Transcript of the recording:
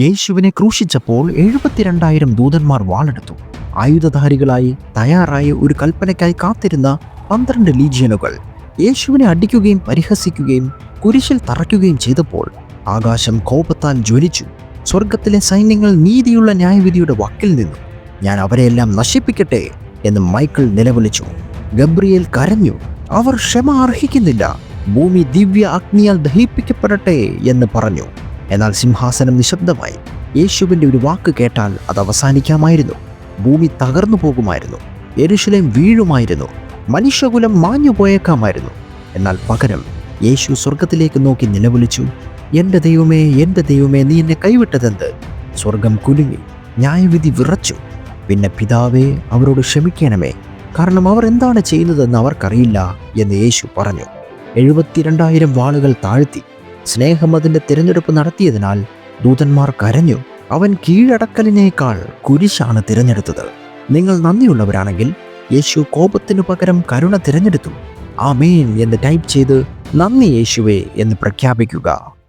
യേശുവിനെ ക്രൂശിച്ചപ്പോൾ എഴുപത്തിരണ്ടായിരം ദൂതന്മാർ വാളെടുത്തു. ആയുധധാരികളായി തയ്യാറായി ഒരു കൽപ്പനയ്ക്കായി കാത്തിരുന്ന പന്ത്രണ്ട് ലീജിയനുകൾ യേശുവിനെ അടിക്കുകയും പരിഹസിക്കുകയും കുരിശിൽ തറയ്ക്കുകയും ചെയ്തപ്പോൾ ആകാശം കോപത്താൽ ജ്വലിച്ചു. സ്വർഗത്തിലെ സൈന്യങ്ങൾ നീതിയുള്ള ന്യായവിധിയുടെ വക്കിൽ നിന്നു. ഞാൻ അവരെയെല്ലാം നശിപ്പിക്കട്ടെ എന്ന് മൈക്കിൾ നിലവിളിച്ചു. ഗബ്രിയേൽ കരഞ്ഞു. അവർ ക്ഷമ അർഹിക്കുന്നില്ല. ഭൂമി ദിവ്യ അഗ്നിയാൽ ദഹിപ്പിക്കപ്പെടട്ടെ എന്ന് പറഞ്ഞു. എന്നാൽ സിംഹാസനം നിശബ്ദമായി. യേശുവിന്റെ ഒരു വാക്ക് കേട്ടാൽ അത് അവസാനിക്കാമായിരുന്നു. ഭൂമി തകർന്നു പോകുമായിരുന്നു. എരുശലേം വീഴുമായിരുന്നു. മനുഷ്യകുലം മാഞ്ഞു പോയേക്കാമായിരുന്നു എന്നാൽ പകരം യേശു സ്വർഗത്തിലേക്ക് നോക്കി നിലവിളിച്ചു എന്റെ ദൈവമേ എന്റെ ദൈവമേ നീ എന്നെ കൈവിട്ടതെന്ത്? സ്വർഗം കുലുങ്ങി ന്യായവിധി വിറച്ചു. പിന്നെ പിതാവേ അവരോട് ക്ഷമിക്കണമേ. കാരണം അവർ എന്താണ് ചെയ്യുന്നതെന്ന് അവർക്കറിയില്ല എന്ന് യേശു പറഞ്ഞു. എഴുപത്തിരണ്ടായിരം വാളുകൾ താഴ്ത്തി. സ്നേഹം അതിന്റെ തിരഞ്ഞെടുപ്പ് നടത്തിയതിനാൽ ദൂതന്മാർ കരഞ്ഞു. അവൻ കീഴടക്കലിനേക്കാൾ കുരിശാണ് തിരഞ്ഞെടുത്തത്. നിങ്ങൾ നന്ദിയുള്ളവരാണെങ്കിൽ യേശു കോപത്തിനു പകരം കരുണ തിരഞ്ഞെടുത്തു. ആ മെയിൻ എന്ന് ടൈപ്പ് ചെയ്ത് നന്ദി യേശുവേ എന്ന് പ്രഖ്യാപിക്കുക.